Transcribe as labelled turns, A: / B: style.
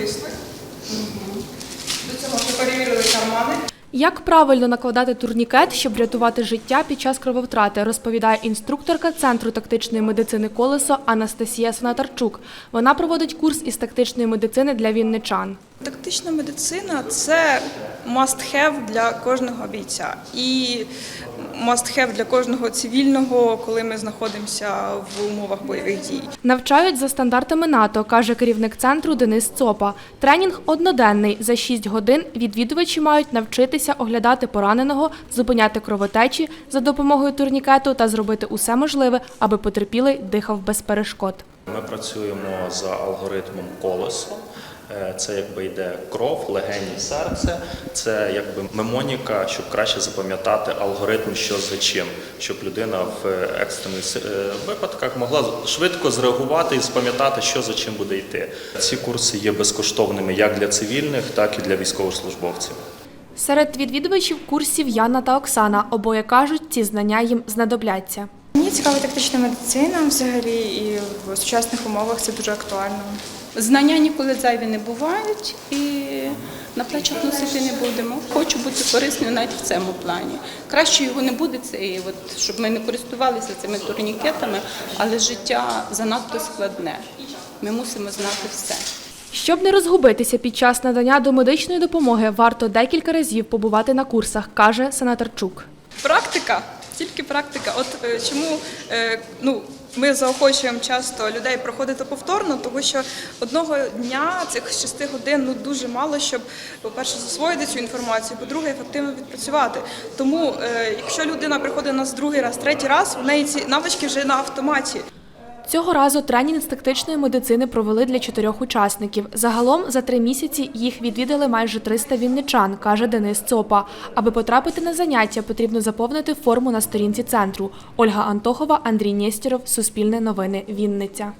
A: притисли. До цього ще перевірили кармани.
B: Як правильно накладати турнікет, щоб врятувати життя під час крововтрати, розповідає інструкторка Центру тактичної медицини Колесо Анастасія Санатарчук. Вона проводить курс із тактичної медицини для вінничан.
C: Тактична медицина це must-have для кожного бійця і must-have для кожного цивільного, коли ми знаходимося в умовах бойових дій.
B: Навчають за стандартами НАТО, каже керівник центру Денис Цопа. Тренінг одноденний. За 6 годин відвідувачі мають навчитися оглядати пораненого, зупиняти кровотечі за допомогою турнікету та зробити усе можливе, аби потерпілий дихав без перешкод.
D: Ми працюємо за алгоритмом колесо. Е, Це якби йде кров, легені, серце. Це якби мемоніка, щоб краще запам'ятати алгоритм, що за чим, щоб людина в екстрених е, випадках могла швидко зреагувати і запам'ятати, що за чим буде йти. Ці курси є безкоштовними як для цивільних, так і для військовослужбовців.
B: Серед відвідувачів курсів Яна та Оксана. Обоє кажуть, ці знання їм знадобляться.
C: Мені цікава тактична медицина взагалі, і в сучасних умовах це дуже актуально.
E: Знання ніколи зайві не бувають і на плечах носити не будемо. Хочу бути корисною навіть в цьому плані. Краще його не буде, це і от, щоб ми не користувалися цими турнікетами, але життя занадто складне. Ми мусимо знати все.
B: Щоб не розгубитися під час надання домедичної допомоги, варто декілька разів побувати на курсах, каже Санатарчук.
C: Практика, тільки практика. От е, чому е, ну, ми заохочуємо часто людей проходити повторно, тому що одного дня цих шести годин ну дуже мало, щоб, по-перше, засвоїти цю інформацію, по-друге, ефективно відпрацювати. Тому, е, якщо людина приходить у нас другий раз, третій раз, в неї ці навички вже на автоматі.
B: Цього разу тренінг з тактичної медицини провели для чотирьох учасників. Загалом за три місяці їх відвідали майже 300 вінничан, каже Денис Цопа. Аби потрапити на заняття, потрібно заповнити форму на сторінці центру. Ольга Антохова, Андрій Нєстєров, Суспільне новини, Вінниця.